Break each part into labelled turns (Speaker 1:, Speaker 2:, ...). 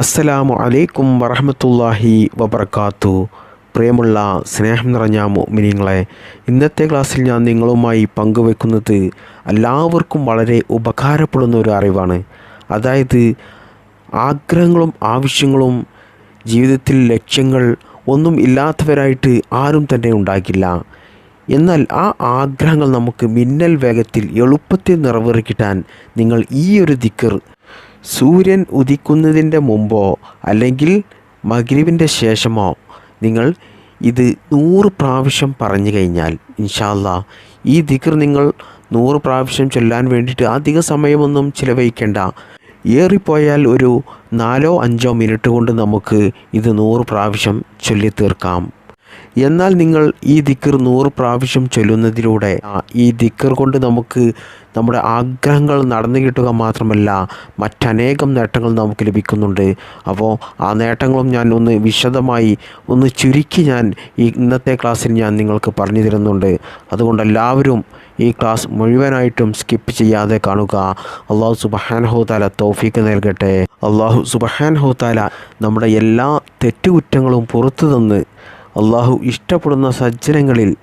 Speaker 1: അസ്സലാമു അലൈക്കും വറഹമത്തല്ലാഹി വബർക്കാത്തു പ്രിയമുള്ള സ്നേഹം നിറഞ്ഞ മിനിങ്ങളെ ഇന്നത്തെ ക്ലാസ്സിൽ ഞാൻ നിങ്ങളുമായി പങ്കുവെക്കുന്നത് എല്ലാവർക്കും വളരെ ഉപകാരപ്പെടുന്ന ഒരു അറിവാണ്. അതായത് ആഗ്രഹങ്ങളും ആവശ്യങ്ങളും ജീവിതത്തിൽ ലക്ഷ്യങ്ങൾ ഒന്നും ഇല്ലാത്തവരായിട്ട് ആരും തന്നെ ഉണ്ടാകില്ല. എന്നാൽ ആ ആഗ്രഹങ്ങൾ നമുക്ക് മിന്നൽ വേഗത്തിൽ എളുപ്പത്തിൽ നിറവേറിക്കിട്ടാൻ നിങ്ങൾ ഈ ഒരു ദിക്കർ സൂര്യൻ ഉദിക്കുന്നതിന്റെ മുമ്പോ അല്ലെങ്കിൽ മഗ്രിബിന്റെ ശേഷമോ നിങ്ങൾ ഇത് നൂറ് പ്രാവശ്യം പറഞ്ഞു കഴിഞ്ഞാൽ ഇൻഷാല്ല ഈ ദിക്കർ നിങ്ങൾ നൂറ് പ്രാവശ്യം ചൊല്ലാൻ വേണ്ടിയിട്ട് അധിക സമയമൊന്നും ചിലവഴിക്കേണ്ട. ഏറിപ്പോയാൽ ഒരു നാലോ അഞ്ചോ മിനിറ്റ് കൊണ്ട് നമുക്ക് ഇത് നൂറ് പ്രാവശ്യം ചൊല്ലി തീർക്കാം എന്നാൽ നിങ്ങൾ ഈ ദിക്കർ നൂറ് പ്രാവശ്യം ചൊല്ലുന്നതിലൂടെ ഈ ദിക്കർ കൊണ്ട് നമുക്ക് നമ്മുടെ ആഗ്രഹങ്ങൾ നടന്നു കിട്ടുക മാത്രമല്ല മറ്റനേകം നേട്ടങ്ങൾ നമുക്ക് ലഭിക്കുന്നുണ്ട്. അപ്പോൾ ആ നേട്ടങ്ങളും ഞാൻ ഒന്ന് വിശദമായി ഒന്ന് ചുരുക്കി ഞാൻ ഈ ഇന്നത്തെ ക്ലാസ്സിൽ ഞാൻ നിങ്ങൾക്ക് പറഞ്ഞു തരുന്നുണ്ട്. അതുകൊണ്ട് എല്ലാവരും ഈ ക്ലാസ് മുഴുവനായിട്ടും സ്കിപ്പ് ചെയ്യാതെ കാണുക. അള്ളാഹു സുബഹാൻഹോതാല തോഫീക്ക് നൽകട്ടെ. അള്ളാഹു സുബഹാൻഹോതാല നമ്മുടെ എല്ലാ തെറ്റുകുറ്റങ്ങളും പുറത്തു തന്ന് അള്ളാഹു ഇഷ്ടപ്പെടുന്ന സജ്ജനങ്ങളിൽ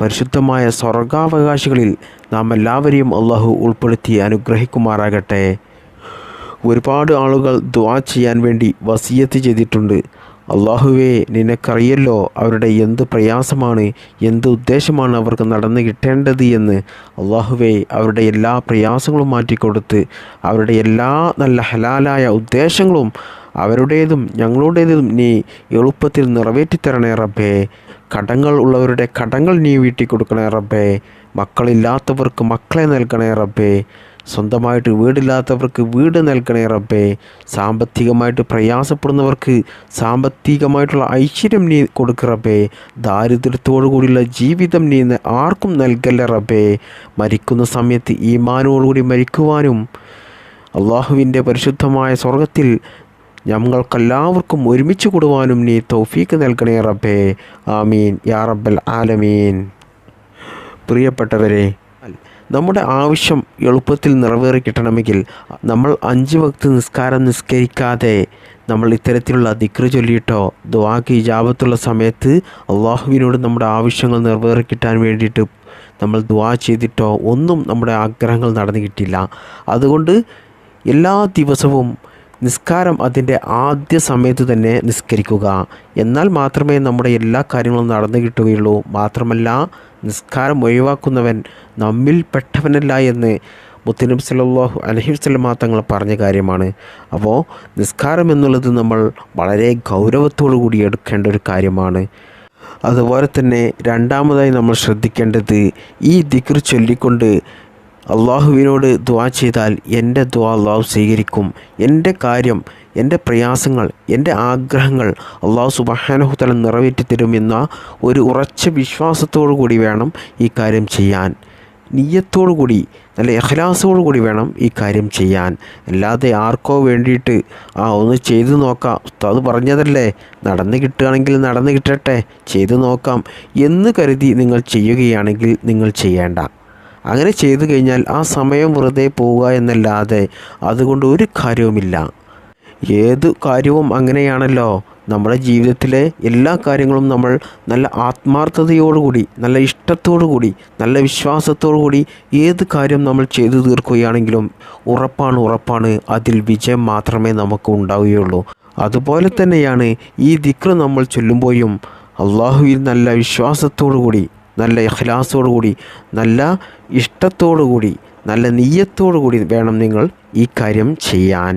Speaker 1: പരിശുദ്ധമായ സ്വർഗാവകാശികളിൽ നാം എല്ലാവരെയും അള്ളാഹു ഉൾപ്പെടുത്തി അനുഗ്രഹിക്കുമാറാകട്ടെ. ഒരുപാട് ആളുകൾ ദ്വാ ചെയ്യാൻ വേണ്ടി വസീയത്ത് ചെയ്തിട്ടുണ്ട്. അള്ളാഹുവേ നിനക്കറിയല്ലോ അവരുടെ എന്ത് പ്രയാസമാണ് എന്ത് ഉദ്ദേശമാണ് അവർക്ക് നടന്നു കിട്ടേണ്ടത് എന്ന്. അള്ളാഹുവേ അവരുടെ എല്ലാ പ്രയാസങ്ങളും മാറ്റിക്കൊടുത്ത് അവരുടെ എല്ലാ നല്ല ഹലാലായ ഉദ്ദേശങ്ങളും അവരുടേതും ഞങ്ങളുടേതും നീ എളുപ്പത്തിൽ നിറവേറ്റിത്തരണേ റബ്ബേ. കടങ്ങൾ ഉള്ളവരുടെ കടങ്ങൾ നീ വീട്ടി കൊടുക്കണേ റബ്ബേ. മക്കളില്ലാത്തവർക്ക് മക്കളെ നൽകണേ റബ്ബേ. സ്വന്തമായിട്ട് വീടില്ലാത്തവർക്ക് വീട് നൽകണേ റബ്ബേ. സാമ്പത്തികമായിട്ട് പ്രയാസപ്പെടുന്നവർക്ക് സാമ്പത്തികമായിട്ടുള്ള ഐശ്വര്യം നീ കൊടുക്കറബേ ദാരിദ്ര്യത്തോടു കൂടിയുള്ള ജീവിതം നീ ആർക്കും നൽകല്ല റബ്ബേ. മരിക്കുന്ന സമയത്ത് ഈമാനോടുകൂടി മരിക്കുവാനും അള്ളാഹുവിന്റെ പരിശുദ്ധമായ സ്വർഗത്തിൽ ഞങ്ങൾക്കെല്ലാവർക്കും ഒരുമിച്ച് കൂടുവാനും നീ തൗഫീക്ക് നൽകണേ റബ്ബേ. ആമീൻ. യാ റബ്ബൽ ആലമീൻ. പ്രിയപ്പെട്ടവരെ നമ്മുടെ ആവശ്യം എളുപ്പത്തിൽ നിറവേറി കിട്ടണമെങ്കിൽ നമ്മൾ അഞ്ച് വക്ത് നിസ്കാരം നിസ്കരിക്കാതെ നമ്മൾ ഇത്തരത്തിലുള്ള ദിക്ര ചൊല്ലിയിട്ടോ ദ്വാക്ക് ഇജാപത്തുള്ള സമയത്ത് അള്ളാഹുവിനോട് നമ്മുടെ ആവശ്യങ്ങൾ നിറവേറി കിട്ടാൻ വേണ്ടിയിട്ട് നമ്മൾ ദ്വാ ചെയ്തിട്ടോ ഒന്നും നമ്മുടെ ആഗ്രഹങ്ങൾ നടന്നു കിട്ടില്ല അതുകൊണ്ട് എല്ലാ ദിവസവും നിസ്കാരം അതിന്റെ ആദ്യ സമയത്ത് തന്നെ നിസ്കരിക്കുക. എന്നാൽ മാത്രമേ നമ്മുടെ എല്ലാ കാര്യങ്ങളും നടന്നു കിട്ടുകയുള്ളൂ. മാത്രമല്ല നിസ്കാരം ഒഴിവാക്കുന്നവൻ നമ്മിൽ പെട്ടവനല്ല എന്ന് മുത്തനബി സല്ലല്ലാഹു അലഹി വസ്ലമാ തങ്ങൾ പറഞ്ഞ കാര്യമാണ്. അപ്പോൾ നിസ്കാരം എന്നുള്ളത് നമ്മൾ വളരെ ഗൗരവത്തോടു കൂടി എടുക്കേണ്ട ഒരു കാര്യമാണ്. അതുപോലെ തന്നെ രണ്ടാമതായി നമ്മൾ ശ്രദ്ധിക്കേണ്ടത് ഈ ദിക്ർ ചൊല്ലിക്കൊണ്ട് അള്ളാഹുവിനോട് ദ്വാ ചെയ്താൽ എന്റെ ദ്വാ അള്ളാഹു സ്വീകരിക്കും. എന്റെ കാര്യം എന്റെ പ്രയാസങ്ങൾ എന്റെ ആഗ്രഹങ്ങൾ അള്ളാഹു സുബഹാനഹുതല നിറവേറ്റി തരുമെന്ന ഒരു ഉറച്ച വിശ്വാസത്തോടു കൂടി വേണം ഈ കാര്യം ചെയ്യാൻ. നീയത്തോടു കൂടി നല്ല എഹ്ലാസോടു കൂടി വേണം ഈ കാര്യം ചെയ്യാൻ. അല്ലാതെ ആർക്കോ വേണ്ടിയിട്ട് ആ ഒന്ന് ചെയ്തു നോക്കാം. അത് പറഞ്ഞതല്ലേ? നടന്ന് കിട്ടുകയാണെങ്കിൽ നടന്ന് കിട്ടട്ടെ. ചെയ്തു നോക്കാം. എന്ന് കരുതി നിങ്ങൾ ചെയ്യുകയാണെങ്കിൽ നിങ്ങൾ ചെയ്യേണ്ട. അങ്ങനെ ചെയ്തു കഴിഞ്ഞാൽ ആ സമയം വെറുതെ പോവുക എന്നല്ലാതെ അതുകൊണ്ട് ഒരു കാര്യവുമില്ല. ഏത് കാര്യവും അങ്ങനെയാണല്ലോ. നമ്മുടെ ജീവിതത്തിലെ എല്ലാ കാര്യങ്ങളും നമ്മൾ നല്ല ആത്മാർത്ഥതയോടുകൂടി നല്ല ഇഷ്ടത്തോടുകൂടി നല്ല വിശ്വാസത്തോടുകൂടി ഏത് കാര്യം നമ്മൾ ചെയ്തു തീർക്കുകയാണെങ്കിലും ഉറപ്പാണ് ഉറപ്പാണ് അതിൽ വിജയം മാത്രമേ നമുക്ക് ഉണ്ടാവുകയുള്ളൂ. അതുപോലെ തന്നെയാണ് ഈ ദിക്ർ നമ്മൾ ചൊല്ലുമ്പോഴും അള്ളാഹുവിൽ നല്ല വിശ്വാസത്തോടു കൂടി നല്ല ഇഖ്ലാസോടു കൂടി നല്ല ഇഷ്ടത്തോടു കൂടി നല്ല നീയത്തോടു കൂടി വേണം നിങ്ങൾ ഈ കാര്യം ചെയ്യാൻ.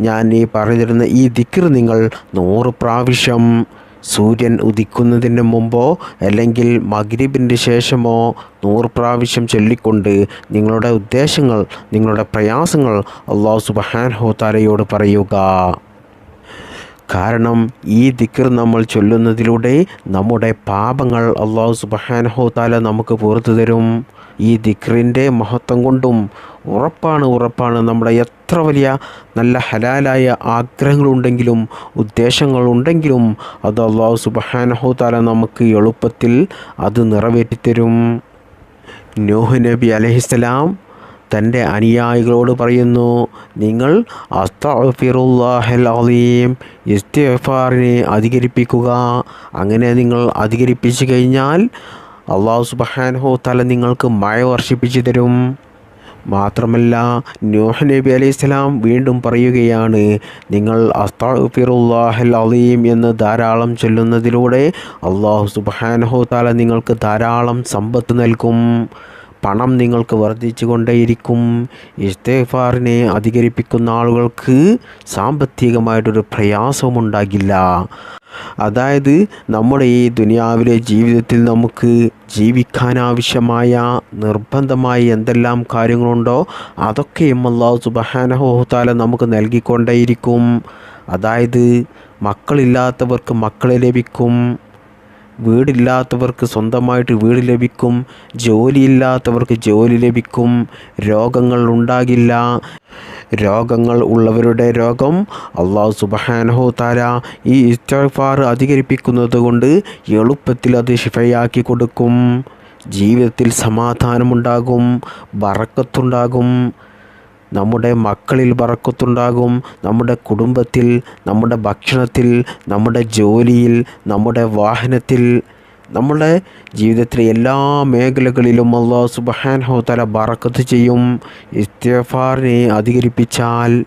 Speaker 1: ഞാൻ ഈ പറഞ്ഞിരുന്ന ഈ ദിക്ർ നിങ്ങൾ നൂറ് പ്രാവശ്യം സൂര്യൻ ഉദിക്കുന്നതിന് മുമ്പോ അല്ലെങ്കിൽ മഗ്രിബിന്റെ ശേഷമോ നൂറ് പ്രാവശ്യം ചൊല്ലിക്കൊണ്ട് നിങ്ങളുടെ ഉദ്ദേശങ്ങൾ നിങ്ങളുടെ പ്രയാസങ്ങൾ അള്ളാഹു സുബഹാൻ ഹോത്താരയോട് പറയുക. കാരണം ഈ ദിക്കർ നമ്മൾ ചൊല്ലുന്നതിലൂടെ നമ്മുടെ പാപങ്ങൾ അള്ളാഹു സുബഹാനഹോ താല നമുക്ക് പുറത്തു തരും. ഈ ദിക്റിന്റെ മഹത്വം കൊണ്ടും ഉറപ്പാണ് ഉറപ്പാണ്. നമ്മുടെ എത്ര വലിയ നല്ല ഹലാലായ ആഗ്രഹങ്ങളുണ്ടെങ്കിലും ഉദ്ദേശങ്ങളുണ്ടെങ്കിലും അത് അള്ളാഹു സുബഹാനഹോ താല നമുക്ക് എളുപ്പത്തിൽ അത് നിറവേറ്റിത്തരും. നൂഹ് നബി അലഹിസ്സലാം തന്റെ അനുയായികളോട് പറയുന്നു നിങ്ങൾ അസ്തഫിറുല്ലാഹലീം ഇസ്തിഫാറിനെ അധികരിപ്പിക്കുക. അങ്ങനെ നിങ്ങൾ അധികരിപ്പിച്ചു കഴിഞ്ഞാൽ അള്ളാഹു സുബഹാനഹോ തല നിങ്ങൾക്ക് മഴ വർഷിപ്പിച്ചു തരും. മാത്രമല്ല നൂഹ് നബി അലൈഹി സ്വലാം വീണ്ടും പറയുകയാണ് നിങ്ങൾ അസ്താഫിറുല്ലാഹൽ അലീം എന്ന് ധാരാളം ചൊല്ലുന്നതിലൂടെ അള്ളാഹു സുബഹാനഹോ താല നിങ്ങൾക്ക് ധാരാളം സമ്പത്ത് നൽകും. പണം നിങ്ങൾക്ക് വർദ്ധിച്ചു കൊണ്ടേയിരിക്കും ഇസ്തേഫാറിനെ അധികരിപ്പിക്കുന്ന ആളുകൾക്ക് സാമ്പത്തികമായിട്ടൊരു പ്രയാസവും ഉണ്ടാകില്ല അതായത് നമ്മുടെ ഈ ദുനിയാവിലെ ജീവിതത്തിൽ നമുക്ക് ജീവിക്കാനാവശ്യമായ നിർബന്ധമായി എന്തെല്ലാം കാര്യങ്ങളുണ്ടോ അതൊക്കെയും അള്ളാഹു സുബഹാനഹോത്താല നമുക്ക് നൽകിക്കൊണ്ടേയിരിക്കും. അതായത് മക്കളില്ലാത്തവർക്ക് മക്കളെ ലഭിക്കും. വീടില്ലാത്തവർക്ക് സ്വന്തമായിട്ട് വീട് ലഭിക്കും ജോലിയില്ലാത്തവർക്ക് ജോലി ലഭിക്കും രോഗങ്ങൾ ഉണ്ടാകില്ല. രോഗങ്ങൾ ഉള്ളവരുടെ രോഗം അള്ളാഹു സുബഹാനഹോ താര ഈ ഇസ്റ്റാർ അധികരിപ്പിക്കുന്നത് കൊണ്ട് എളുപ്പത്തിൽ അത് ശിഫയാക്കി കൊടുക്കും. ജീവിതത്തിൽ സമാധാനമുണ്ടാകും ബറക്കത്തുണ്ടാകും. നമ്മുടെ മക്കളിൽ വറക്കത്തുണ്ടാകും നമ്മുടെ കുടുംബത്തിൽ നമ്മുടെ ഭക്ഷണത്തിൽ നമ്മുടെ ജോലിയിൽ നമ്മുടെ വാഹനത്തിൽ. നമ്മുടെ ജീവിതത്തിലെ എല്ലാ മേഖലകളിലും അള്ളാഹു സുബഹാൻഹോ തല ബറക്കത്ത് ചെയ്യും ഇസ്തഫാറിനെ അധികരിപ്പിച്ചാൽ.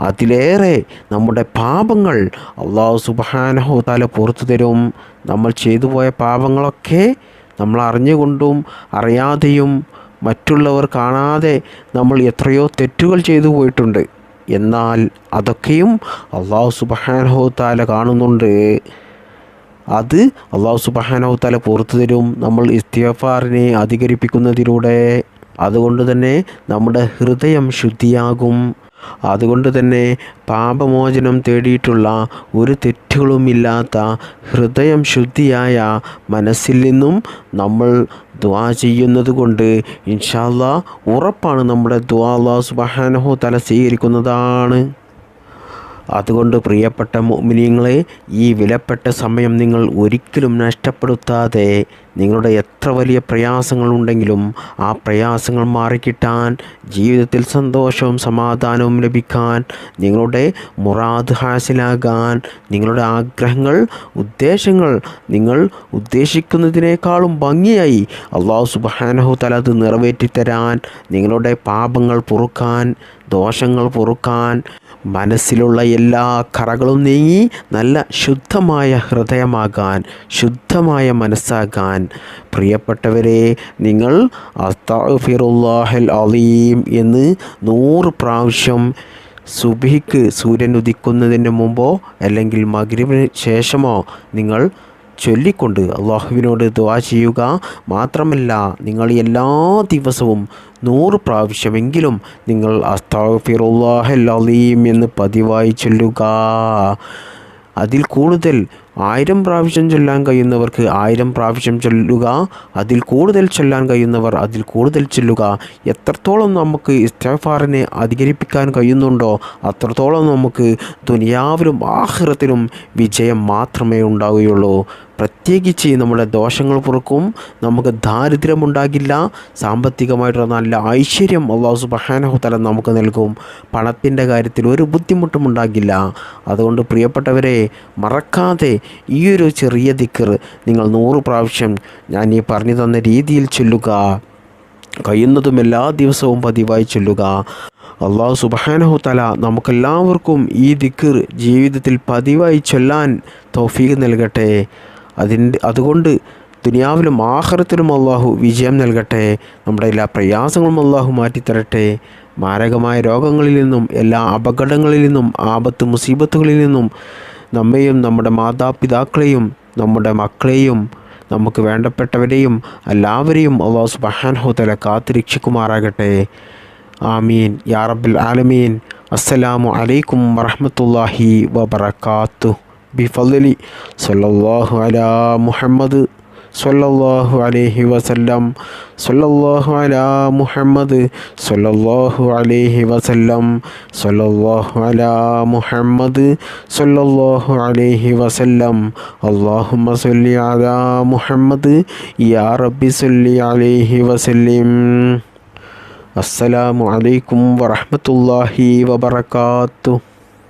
Speaker 1: അതിലേറെ നമ്മുടെ പാപങ്ങൾ അള്ളാഹു സുബഹാനഹോ തല പുറത്തു തരും. നമ്മൾ ചെയ്തു പോയ പാപങ്ങളൊക്കെ നമ്മൾ അറിഞ്ഞുകൊണ്ടും അറിയാതെയും മറ്റുള്ളവർ കാണാതെ നമ്മൾ എത്രയോ തെറ്റുകൾ ചെയ്തു പോയിട്ടുണ്ട്. എന്നാൽ അതൊക്കെയും അള്ളാഹു സുബഹാനഹോ താല കാണുന്നുണ്ട്. അത് അള്ളാഹു സുബഹാനഹു താല പുറത്തു തരും. നമ്മൾ ഇസ്തിഫാറിനെ അധികരിപ്പിക്കുന്നതിലൂടെ. അതുകൊണ്ട് തന്നെ നമ്മുടെ ഹൃദയം ശുദ്ധിയാകും. അതുകൊണ്ട് തന്നെ പാപമോചനം തേടിയിട്ടുള്ള ഒരു തെറ്റുകളുമില്ലാത്ത ഹൃദയം ശുദ്ധിയായ മനസ്സിൽ നിന്നും നമ്മൾ ദ്വാ ചെയ്യുന്നത് കൊണ്ട് ഇൻഷാല്ല ഉറപ്പാണ് നമ്മുടെ ദ്വാ അള്ളാഹു തല സ്വീകരിക്കുന്നതാണ്. അതുകൊണ്ട് പ്രിയപ്പെട്ട മോമിനിയങ്ങളെ ഈ വിലപ്പെട്ട സമയം നിങ്ങൾ ഒരിക്കലും നഷ്ടപ്പെടുത്താതെ നിങ്ങളുടെ എത്ര വലിയ പ്രയാസങ്ങളുണ്ടെങ്കിലും ആ പ്രയാസങ്ങൾ മാറിക്കിട്ടാൻ ജീവിതത്തിൽ സന്തോഷവും സമാധാനവും ലഭിക്കാൻ നിങ്ങളുടെ മുറാദ് ഹാസിലാകാൻ നിങ്ങളുടെ ആഗ്രഹങ്ങൾ ഉദ്ദേശങ്ങൾ നിങ്ങൾ ഉദ്ദേശിക്കുന്നതിനേക്കാളും ഭംഗിയായി അള്ളാഹു സുബാനഹു തല അത് നിറവേറ്റിത്തരാൻ നിങ്ങളുടെ പാപങ്ങൾ പൊറുക്കാൻ ദോഷങ്ങൾ പൊറുക്കാൻ മനസ്സിലുള്ള എല്ലാ കറകളും നീങ്ങി നല്ല ശുദ്ധമായ ഹൃദയമാകാൻ ശുദ്ധമായ മനസ്സാകാൻ പ്രിയപ്പെട്ടവരെ നിങ്ങൾ അസ്താഫിറുല്ലാഹൽ അലീം എന്ന് നൂറ് പ്രാവശ്യം സുബിക്ക് സൂര്യൻ ഉദിക്കുന്നതിന് മുമ്പോ അല്ലെങ്കിൽ മകരവിന് ശേഷമോ നിങ്ങൾ ചൊല്ലിക്കൊണ്ട് അള്ളാഹുവിനോട് ദുവാ ചെയ്യുക. മാത്രമല്ല നിങ്ങൾ എല്ലാ ദിവസവും നൂറ് പ്രാവശ്യമെങ്കിലും നിങ്ങൾ അസ്താഫിറുല്ലാഹൽ അലീം എന്ന് പതിവായി ചൊല്ലുക. അതിൽ കൂടുതൽ ആയിരം പ്രാവശ്യം ചൊല്ലാൻ കഴിയുന്നവർക്ക് ആയിരം പ്രാവശ്യം ചൊല്ലുക അതിൽ കൂടുതൽ ചൊല്ലാൻ കഴിയുന്നവർ അതിൽ കൂടുതൽ ചൊല്ലുക. എത്രത്തോളം നമുക്ക് ഇസ്തഫാറിനെ അധികരിപ്പിക്കാൻ കഴിയുന്നുണ്ടോ അത്രത്തോളം നമുക്ക് ദുനിയാവിലും ആഹ്റത്തിലും വിജയം മാത്രമേ ഉണ്ടാവുകയുള്ളൂ. പ്രത്യേകിച്ച് നമ്മുടെ ദോഷങ്ങൾ പുറക്കും നമുക്ക് ദാരിദ്ര്യമുണ്ടാകില്ല സാമ്പത്തികമായിട്ടുള്ള നല്ല ഐശ്വര്യം അള്ളാഹു സുബഹാനഹു തല നമുക്ക് നൽകും. പണത്തിന്റെ കാര്യത്തിൽ ഒരു ബുദ്ധിമുട്ടും ഉണ്ടാകില്ല. അതുകൊണ്ട് പ്രിയപ്പെട്ടവരെ മറക്കാതെ ഈ ഒരു ചെറിയ ദിക്കർ നിങ്ങൾ നൂറ് പ്രാവശ്യം ഞാൻ ഈ പറഞ്ഞു തന്ന രീതിയിൽ ചൊല്ലുക. കഴിയുന്നതും എല്ലാ ദിവസവും പതിവായി ചൊല്ലുക. അള്ളാഹു സുബഹാനഹു തല നമുക്കെല്ലാവർക്കും ഈ ദിക്കർ ജീവിതത്തിൽ പതിവായി ചൊല്ലാൻ തൗഫീഖ് നൽകട്ടെ. അതിന്റെ അതുകൊണ്ട് ദുനിയാവിലും ആഹ്റത്തിലും അള്ളാഹു വിജയം നൽകട്ടെ. നമ്മുടെ എല്ലാ പ്രയാസങ്ങളും അള്ളാഹു മാറ്റിത്തരട്ടെ. മാരകമായ രോഗങ്ങളിൽ നിന്നും എല്ലാ അപകടങ്ങളിൽ നിന്നും ആപത്ത് മുസീബത്തുകളിൽ നിന്നും നമ്മെയും നമ്മുടെ മാതാപിതാക്കളെയും നമ്മുടെ മക്കളെയും നമുക്ക് വേണ്ടപ്പെട്ടവരെയും എല്ലാവരെയും അള്ളാഹു സുബഹാൻഹുതല കാത്തിരക്ഷിക്കുമാറാകട്ടെ. ആമീൻ. യാ റബ്ബിൽ ആലമീൻ. അസ്സലാമു അലൈക്കും വറഹമത്തല്ലാഹി വബറകാത്തു. ബിഫളലി സല്ലല്ലാഹു അലാ മുഹമ്മദ് സല്ലല്ലാഹു അലൈഹി വസല്ലം. സല്ലല്ലാഹു അലാ മുഹമ്മദ് സല്ലല്ലാഹു അലൈഹി വസല്ലം. സല്ലല്ലാഹു അലാ മുഹമ്മദ് സല്ലല്ലാഹു അലൈഹി വസല്ലം. അല്ലാഹുമ്മ സല്ലി അലാ മുഹമ്മദ്. യാ റബ്ബി സല്ലി അലൈഹി വസല്ലിം. അസ്സലാമു അലൈക്കും വറഹ്മത്തുള്ളാഹി വബറകാതുഹു